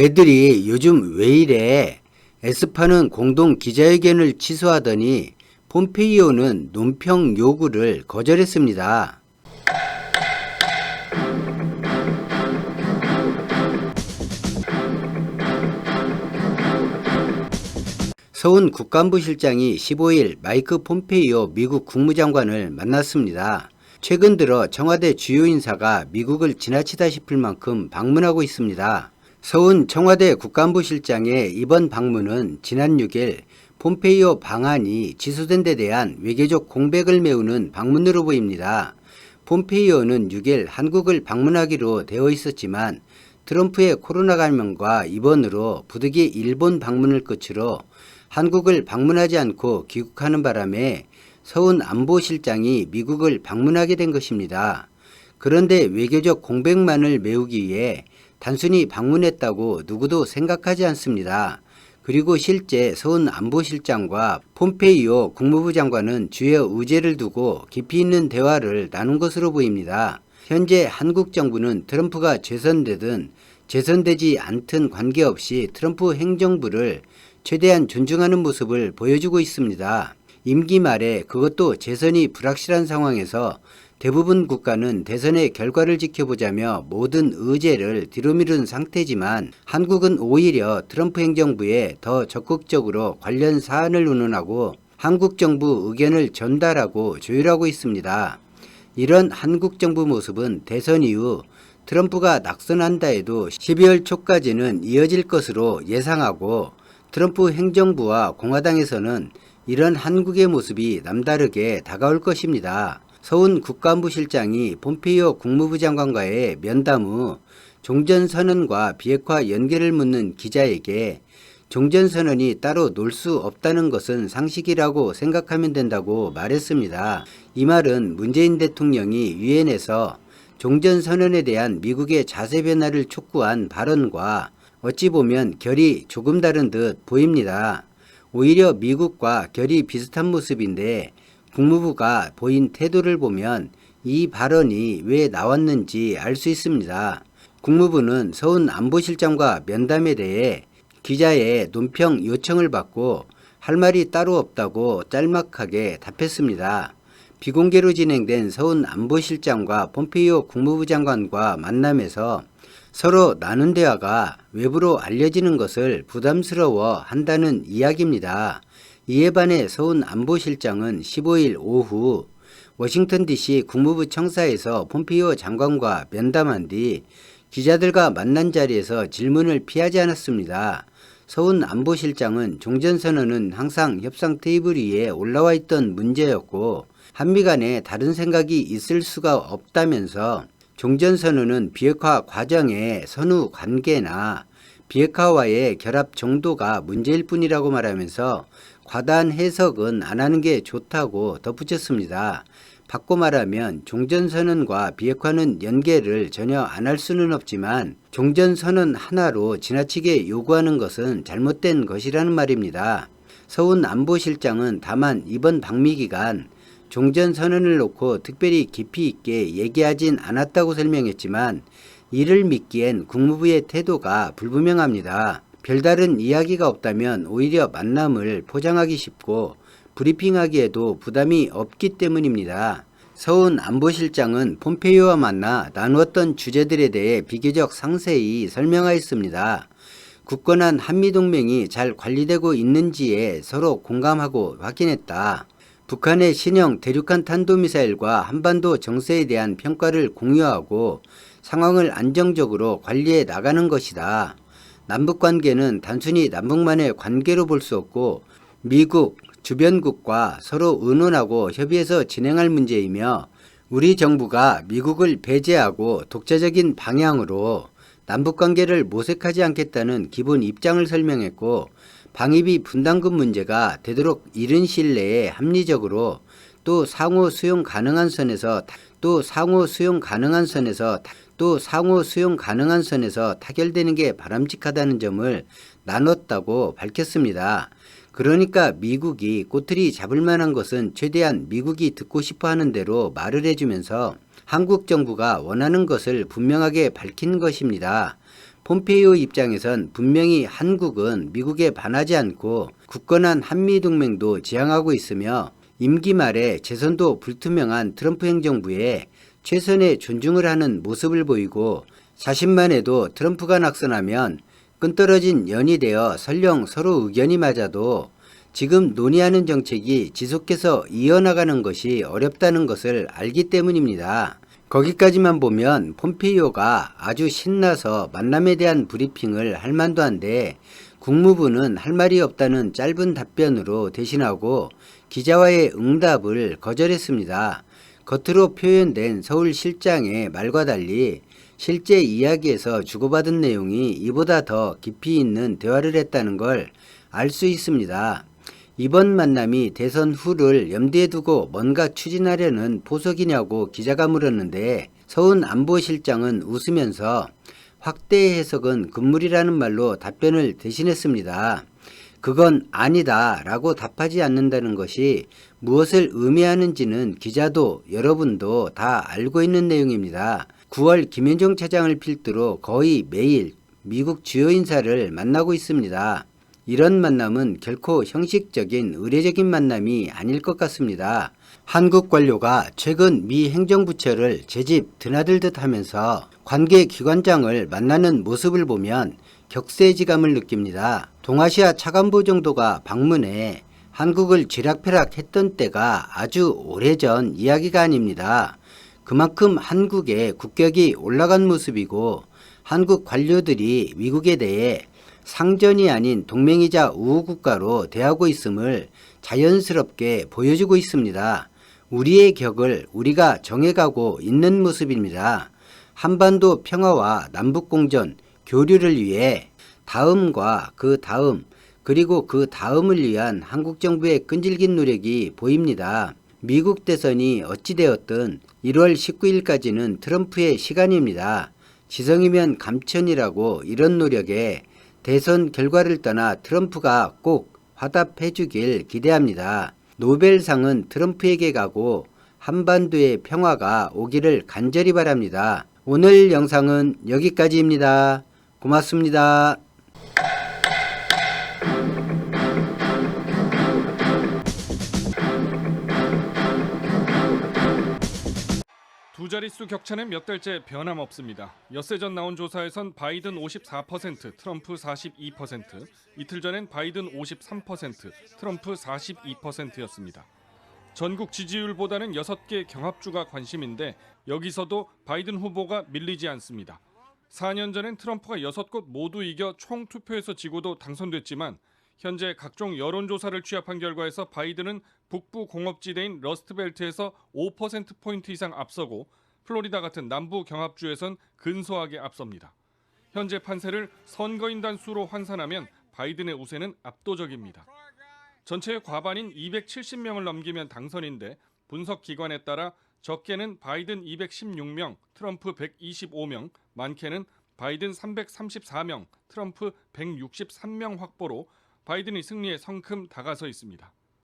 애들이 요즘 왜 이래? 에스파는 공동 기자회견을 취소하더니 폼페이오는 논평 요구를 거절했습니다. 서훈 국간부 실장이 15일 마이크 폼페이오 미국 국무장관을 만났습니다. 최근 들어 청와대 주요 인사가 미국을 지나치다 싶을 만큼 방문하고 있습니다. 서훈 청와대 국간부 실장의 이번 방문은 지난 6일 폼페이오 방한이 취소된 데 대한 외교적 공백을 메우는 방문으로 보입니다. 폼페이오는 6일 한국을 방문하기로 되어 있었지만 트럼프의 코로나 감염과 입원으로 부득이 일본 방문을 끝으로 한국을 방문하지 않고 귀국하는 바람에 서훈 안보실장이 미국을 방문하게 된 것입니다. 그런데 외교적 공백만을 메우기 위해 단순히 방문했다고 누구도 생각하지 않습니다. 그리고 실제 서훈 안보실장과 폼페이오 국무부 장관은 주요 의제를 두고 깊이 있는 대화를 나눈 것으로 보입니다. 현재 한국 정부는 트럼프가 재선되든 재선되지 않든 관계없이 트럼프 행정부를 최대한 존중하는 모습을 보여주고 있습니다. 임기 말에 그것도 재선이 불확실한 상황에서 대부분 국가는 대선의 결과를 지켜보자며 모든 의제를 뒤로 미룬 상태지만 한국은 오히려 트럼프 행정부에 더 적극적으로 관련 사안을 의논하고 한국 정부 의견을 전달하고 조율하고 있습니다. 이런 한국 정부 모습은 대선 이후 트럼프가 낙선한다 해도 12월 초까지는 이어질 것으로 예상하고 트럼프 행정부와 공화당에서는 이런 한국의 모습이 남다르게 다가올 것입니다. 서훈 국가안보 실장이 폼페이오 국무부 장관과의 면담 후 종전선언과 비핵화 연계를 묻는 기자에게 종전선언이 따로 놀 수 없다는 것은 상식이라고 생각하면 된다고 말했습니다. 이 말은 문재인 대통령이 유엔에서 종전선언에 대한 미국의 자세 변화를 촉구한 발언과 어찌 보면 결이 조금 다른 듯 보입니다. 오히려 미국과 결이 비슷한 모습인데 국무부가 보인 태도를 보면 이 발언이 왜 나왔는지 알 수 있습니다. 국무부는 서훈 안보실장과 면담에 대해 기자의 논평 요청을 받고 할 말이 따로 없다고 짤막하게 답했습니다. 비공개로 진행된 서훈 안보실장과 폼페이오 국무부 장관과 만남에서 서로 나눈 대화가 외부로 알려지는 것을 부담스러워 한다는 이야기입니다. 이에 반해 서훈 안보실장은 15일 오후 워싱턴 DC 국무부 청사에서 폼피오 장관과 면담한 뒤 기자들과 만난 자리에서 질문을 피하지 않았습니다. 서훈 안보실장은 종전선언은 항상 협상 테이블 위에 올라와 있던 문제였고 한미 간에 다른 생각이 있을 수가 없다면서 종전선언은 비핵화 과정의 선후 관계나 비핵화와의 결합 정도가 문제일 뿐이라고 말하면서 과다한 해석은 안 하는 게 좋다고 덧붙였습니다. 바꿔 말하면 종전선언과 비핵화는 연계를 전혀 안 할 수는 없지만 종전선언 하나로 지나치게 요구하는 것은 잘못된 것이라는 말입니다. 서훈 안보실장은 다만 이번 방미 기간 종전선언을 놓고 특별히 깊이 있게 얘기하진 않았다고 설명했지만 이를 믿기엔 국무부의 태도가 불분명합니다. 별다른 이야기가 없다면 오히려 만남을 포장하기 쉽고 브리핑하기에도 부담이 없기 때문입니다. 서훈 안보실장은 폼페이오와 만나 나누었던 주제들에 대해 비교적 상세히 설명하였습니다. 굳건한 한미동맹이 잘 관리되고 있는지에 서로 공감하고 확인했다. 북한의 신형 대륙간 탄도미사일과 한반도 정세에 대한 평가를 공유하고 상황을 안정적으로 관리해 나가는 것이다. 남북 관계는 단순히 남북만의 관계로 볼 수 없고 미국, 주변국과 서로 의논하고 협의해서 진행할 문제이며 우리 정부가 미국을 배제하고 독자적인 방향으로 남북 관계를 모색하지 않겠다는 기본 입장을 설명했고 방위비 분담금 문제가 되도록 이른 시일 내에 합리적으로 또 상호 수용 가능한 선에서 또 상호 수용 가능한 선에서 또 상호 수용 가능한 선에서 타결되는 게 바람직하다는 점을 나눴다고 밝혔습니다. 그러니까 미국이 꼬투리 잡을 만한 것은 최대한 미국이 듣고 싶어 하는 대로 말을 해주면서 한국 정부가 원하는 것을 분명하게 밝힌 것입니다. 폼페이오 입장에선 분명히 한국은 미국에 반하지 않고 굳건한 한미 동맹도 지향하고 있으며 임기 말에 재선도 불투명한 트럼프 행정부에 최선의 존중을 하는 모습을 보이고 자신만 해도 트럼프가 낙선하면 끈떨어진 연이 되어 설령 서로 의견이 맞아도 지금 논의하는 정책이 지속해서 이어나가는 것이 어렵다는 것을 알기 때문입니다. 거기까지만 보면 폼페이오가 아주 신나서 만남에 대한 브리핑을 할 만도 한데 국무부는 할 말이 없다는 짧은 답변으로 대신하고 기자와의 응답을 거절했습니다. 겉으로 표현된 서울 실장의 말과 달리 실제 이야기에서 주고받은 내용이 이보다 더 깊이 있는 대화를 했다는 걸 알 수 있습니다. 이번 만남이 대선 후를 염두에 두고 뭔가 추진하려는 포석이냐고 기자가 물었는데 서훈 안보실장은 웃으면서 확대 해석은 금물이라는 말로 답변을 대신했습니다. 그건 아니다 라고 답하지 않는다는 것이 무엇을 의미하는지는 기자도 여러분도 다 알고 있는 내용입니다. 9월 김현정 차장을 필두로 거의 매일 미국 주요 인사를 만나고 있습니다. 이런 만남은 결코 형식적인 의례적인 만남이 아닐 것 같습니다. 한국 관료가 최근 미 행정부처를 제 집 드나들듯 하면서 관계 기관장을 만나는 모습을 보면 격세지감을 느낍니다. 동아시아 차관보 정도가 방문해 한국을 쥐락펴락 했던 때가 아주 오래전 이야기가 아닙니다. 그만큼 한국의 국격이 올라간 모습이고 한국 관료들이 미국에 대해 상전이 아닌 동맹이자 우호국가로 대하고 있음을 자연스럽게 보여주고 있습니다. 우리의 격을 우리가 정해가고 있는 모습입니다. 한반도 평화와 남북공전, 교류를 위해 다음과 그 다음, 그리고 그 다음을 위한 한국 정부의 끈질긴 노력이 보입니다. 미국 대선이 어찌되었든 1월 19일까지는 트럼프의 시간입니다. 지성이면 감천이라고 이런 노력에 대선 결과를 떠나 트럼프가 꼭 화답해 주길 기대합니다. 노벨상은 트럼프에게 가고 한반도의 평화가 오기를 간절히 바랍니다. 오늘 영상은 여기까지입니다. 고맙습니다. 자릿수 격차는 몇 달째 변함없습니다. 엿새 전 나온 조사에선 바이든 54%, 트럼프 42%, 이틀 전엔 바이든 53%, 트럼프 42%였습니다. 전국 지지율보다는 6개 경합주가 관심인데 여기서도 바이든 후보가 밀리지 않습니다. 4년 전엔 트럼프가 6곳 모두 이겨 총 투표에서 지고도 당선됐지만 현재 각종 여론조사를 취합한 결과에서 바이든은 북부 공업지대인 러스트벨트에서 5%포인트 이상 앞서고 플로리다 같은 남부 경합주에선 근소하게 앞섭니다. 현재 판세를 선거인단 수로 환산하면 바이든의 우세는 압도적입니다. 전체의 과반인 270명을 넘기면 당선인데 분석 기관에 따라 적게는 바이든 216명, 트럼프 125명, 많게는 바이든 334명, 트럼프 163명 확보로 바이든이 승리에 성큼 다가서 있습니다.